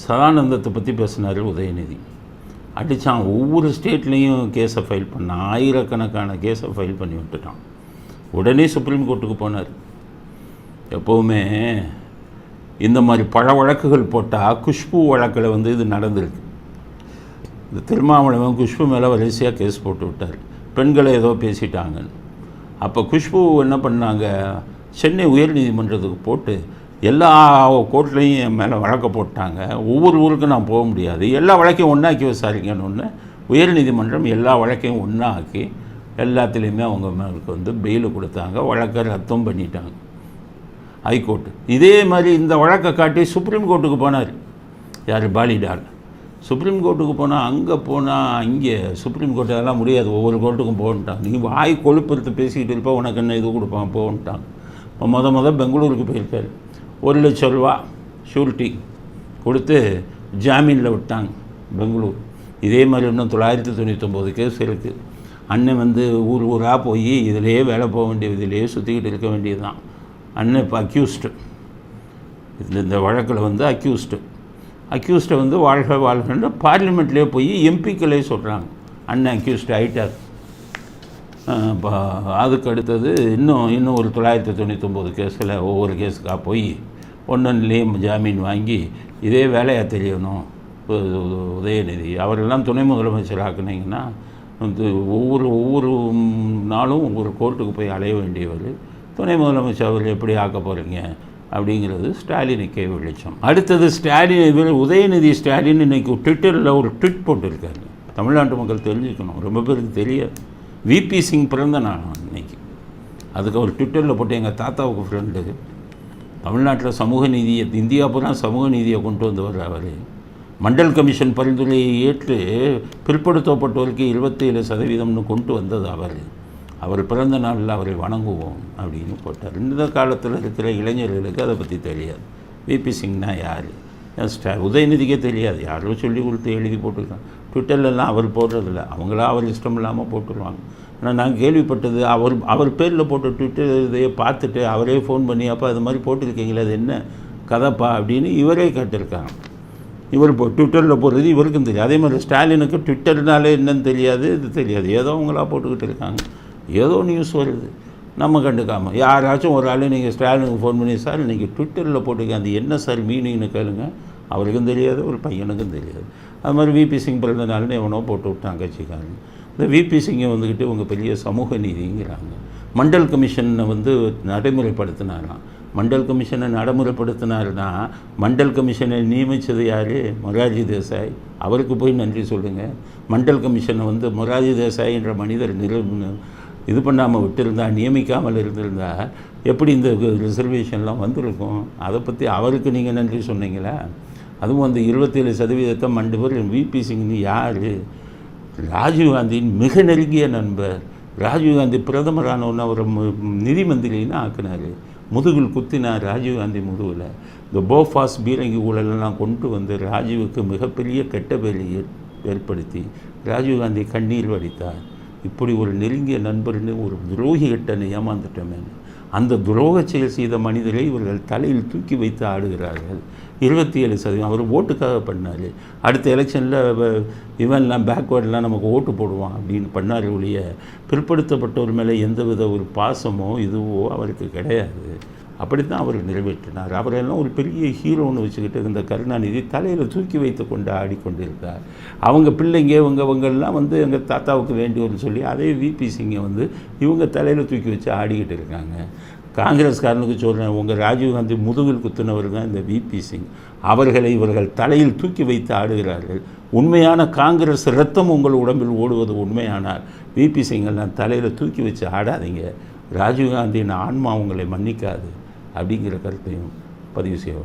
சதானந்தத்தை பற்றி பேசினார் உதயநிதி. அடித்தான் ஒவ்வொரு ஸ்டேட்லேயும் கேஸை ஃபைல் பண்ணான் ஆயிரக்கணக்கான கேஸை ஃபைல் பண்ணி விட்டுட்டான். உடனே சுப்ரீம் கோர்ட்டுக்கு போனார். எப்போவுமே இந்த மாதிரி பல வழக்குகள் போட்டால் குஷ்பு வழக்கில் வந்து இது நடந்திருக்கு. இந்த திருமாவளவன் குஷ்பு மேலே வரிசையாக கேஸ் போட்டு விட்டார். பெண்களை ஏதோ பேசிட்டாங்கன்னு. அப்போ குஷ்பு என்ன பண்ணாங்க? சென்னை உயர்நீதிமன்றத்துக்கு போட்டு எல்லா கோர்ட்லேயும் என் மேலே வழக்க போட்டாங்க. ஒவ்வொரு ஊருக்கும் நான் போக முடியாது. எல்லா வழக்கையும் ஒன்றாக்கி விசாரிக்கணும்னு உயர்நீதிமன்றம் எல்லா வழக்கையும் ஒன்றாக்கி எல்லாத்துலேயுமே அவங்க மேலுக்கு வந்து பெயில் கொடுத்தாங்க. வழக்கை ரத்தம் பண்ணிட்டாங்க. ஹைகோர்ட்டு இதே மாதிரி இந்த வழக்கை காட்டி சுப்ரீம் கோர்ட்டுக்கு போனார். யார்? பாலிடால் சுப்ரீம் கோர்ட்டுக்கு போனால் அங்கே போனால் இங்கே சுப்ரீம் கோர்ட்டு அதெல்லாம் முடியாது. ஒவ்வொரு கோர்ட்டுக்கும் போகணுட்டாங்க நீ வாய் கொழுப்பெடுத்து பேசிக்கிட்டு இருப்பா உனக்கு என்ன இது கொடுப்பான்? போகன்ட்டான் இப்போ மொதல் மொதல் பெங்களூருக்கு போயிருக்காரு. ஒரு லட்சம் ரூபா ஷூரிட்டி கொடுத்து ஜாமீனில் விட்டாங்க பெங்களூர். இதே மாதிரி இன்னும் தொள்ளாயிரத்தி தொண்ணூத்தொம்பது கேஸ் இருக்குது அண்ணன் வந்து ஊர் ஊராக போய் இதிலேயே வேலை போக வேண்டியது இதிலேயே சுற்றிக்கிட்டு இருக்க வேண்டியது தான் அண்ணன் இப்போ அக்யூஸ்டு இதில் இந்த வழக்கில் வந்து அக்யூஸ்டு அக்யூஸ்டை வந்து வாழ்க வாழ்கன்னு பார்லிமெண்ட்லேயே போய் எம்பிக்களே சொல்கிறாங்க அண்ணன் அக்யூஸ்டு ஆகிட்டார் அதுக்கு அடுத்தது இன்னும் இன்னும் ஒரு தொள்ளாயிரத்தி தொண்ணூத்தொம்போது கேஸில் ஒவ்வொரு கேஸுக்காக போய் ஒன்றுலேயும் ஜாமீன் வாங்கி இதே வேலையாக தெரியணும். உதயநிதி. அவரெல்லாம் துணை முதலமைச்சர் ஆக்குனீங்கன்னா வந்து ஒவ்வொரு ஒவ்வொரு நாளும் ஒவ்வொரு கோர்ட்டுக்கு போய் அலைய வேண்டியவர் துணை முதலமைச்சர் அவர் எப்படி ஆக்க போகிறீங்க அப்படிங்கிறது ஸ்டாலினுக்கே வெளிச்சம். அடுத்தது ஸ்டாலின் இவர் உதயநிதி ஸ்டாலின் இன்றைக்கி ட்விட்டரில் ஒரு ட்விட் போட்டிருக்காரு. தமிழ்நாட்டு மக்கள் தெரிஞ்சுக்கணும். ரொம்ப பேருக்கு தெரியாது. விபி சிங் பிறந்த நான் இன்னைக்கு. அதுக்கு அவர் ட்விட்டரில் போட்டு எங்கள் தாத்தாவுக்கு ஃப்ரெண்டு தமிழ்நாட்டில் சமூக நீதியை இந்தியா பூரா சமூக நீதியை கொண்டு வந்தவர் அவர். மண்டல் கமிஷன் பரிந்துரையை ஏற்று பிற்படுத்தப்பட்டோருக்கு இருபத்தேழு சதவீதம்னு கொண்டு வந்தது அவர். அவர் பிறந்த நாளில் அவரை வணங்குவோம் அப்படின்னு போட்டார். இந்த காலத்தில் இருக்கிற இளைஞர்களுக்கு அதை பற்றி தெரியாது. விபி சிங்னா யார்? உதயநிதிக்கே தெரியாது. யாரோ சொல்லி கொடுத்து எழுதி போட்டுருக்கான் ட்விட்டர்லலாம் அவர் போடுறதில்ல. அவங்களா அவர் இஷ்டம் இல்லாமல் போட்டுருவாங்க. ஆனால் நான் கேள்விப்பட்டது அவர் அவர் பேரில் போட்ட ட்விட்டர் இதையே பார்த்துட்டு அவரே ஃபோன் பண்ணி அப்போ அது மாதிரி போட்டிருக்கீங்களே அது என்ன கதைப்பா? அப்படின்னு இவரே கேட்டிருக்காங்க. இவர் இப்போ ட்விட்டரில் போடுறது இவருக்கும் தெரியும் அதே மாதிரி ஸ்டாலினுக்கு ட்விட்டர்னாலே என்னன்னு தெரியாது இது தெரியாது. ஏதோ அவங்களா போட்டுக்கிட்டு இருக்காங்க. ஏதோ நியூஸ் வருது. நம்ம கண்டுக்காமல் யாராச்சும் ஒரு ஆள் நீங்கள் ஸ்டாலினுக்கு ஃபோன் பண்ணி சார் நீங்கள் ட்விட்டரில் போட்டுக்க அது என்ன சார் மீனிங்னு கேளுங்க. அவருக்கும் தெரியாது ஒரு பையனுக்கும் தெரியாது. அது மாதிரி விபி சிங் பிறந்த எவனோ போட்டு விட்டாங்க கட்சிக்காரன். இந்த விபி சிங்கை வந்துக்கிட்டு உங்கள் பெரிய சமூக நீதிங்கிறாங்க. மண்டல் கமிஷனை வந்து நடைமுறைப்படுத்தினாராம். மண்டல் கமிஷனை நடைமுறைப்படுத்தினாருன்னா மண்டல் கமிஷனை நியமித்தது யார்? மொராஜி தேசாய். அவருக்கு போய் நன்றி சொல்லுங்கள் மண்டல் கமிஷனை வந்து மொராஜி தேசாய் என்ற மனிதர் நிறு இது பண்ணாமல் விட்டிருந்தா நியமிக்காமல் இருந்திருந்தா எப்படி இந்த ரிசர்வேஷன்லாம் வந்திருக்கும்? அதை பற்றி அவருக்கு நீங்கள் நன்றி சொன்னீங்களா? அதுவும் அந்த இருபத்தேழு சதவீதத்தை மண்டு பேர் விபி சிங்னு யார்? ராஜீவ்காந்தியின் மிக நெருங்கிய நண்பர். ராஜீவ்காந்தி பிரதமரானவொன்னு அவர் மு- நிதி மந்திரின்னு ஆக்கினார். முதுகில் குத்தினார் ராஜீவ்காந்தி முதுகில். இந்த போஃபாஸ் பீரங்கி ஊழலெல்லாம் கொண்டு வந்து ராஜீவுக்கு மிகப்பெரிய கெட்ட பேரை ஏற்- ஏற்படுத்தி ராஜீவ்காந்தி கண்ணீர் வடித்தார். இப்படி ஒரு நெருங்கிய நண்பர்னு ஒரு துரோகி கிட்ட ஏமாந்துட்டோமே. அந்த துரோக செயல் செய்த மனிதரை இவர்கள் தலையில் தூக்கி வைத்து ஆடுகிறார்கள். இருபத்தி ஏழு சதவீதம் அவர் ஓட்டுக்காக பண்ணார். அடுத்த எலெக்ஷனில் இவன்லாம் பேக்வேர்டெலாம் நமக்கு ஓட்டு போடுவான் அப்படின்னு பண்ணார் ஒழிய பிற்படுத்தப்பட்டவர் மேலே எந்தவித ஒரு பாசமோ இதுவோ அவருக்கு கிடையாது. அப்படித்தான் அவர் நிறைவேற்றினார். அவரெல்லாம் ஒரு பெரிய ஹீரோன்னு வச்சுக்கிட்டு இந்த கருணாநிதி தலையில் தூக்கி வைத்து கொண்டு ஆடிக்கொண்டிருக்கார் அவங்க பிள்ளைங்க இவங்க இவங்கெல்லாம் வந்து எங்கள் தாத்தாவுக்கு வேண்டியவர்னு சொல்லி அதே விபி சிங்கை வந்து இவங்க தலையில் தூக்கி வச்சு ஆடிக்கிட்டு இருக்காங்க. காங்கிரஸ்காரனுக்கு சொல்கிறேன் உங்கள் ராஜீவ்காந்தி முதுகில் குத்துனவர் தான் இந்த விபி சிங் அவர்களை இவர்கள் தலையில் தூக்கி வைத்து ஆடுகிறார்கள். உண்மையான காங்கிரஸ் ரத்தம் உங்கள் உடம்பில் ஓடுவது உண்மையானால் விபி சிங்கெல்லாம் தலையில் தூக்கி வச்சு ஆடாதீங்க. ராஜீவ்காந்தியின் ஆன்மா உங்களை மன்னிக்காது. அப்படிங்கிற கருத்தையும் பதிவு செய்ய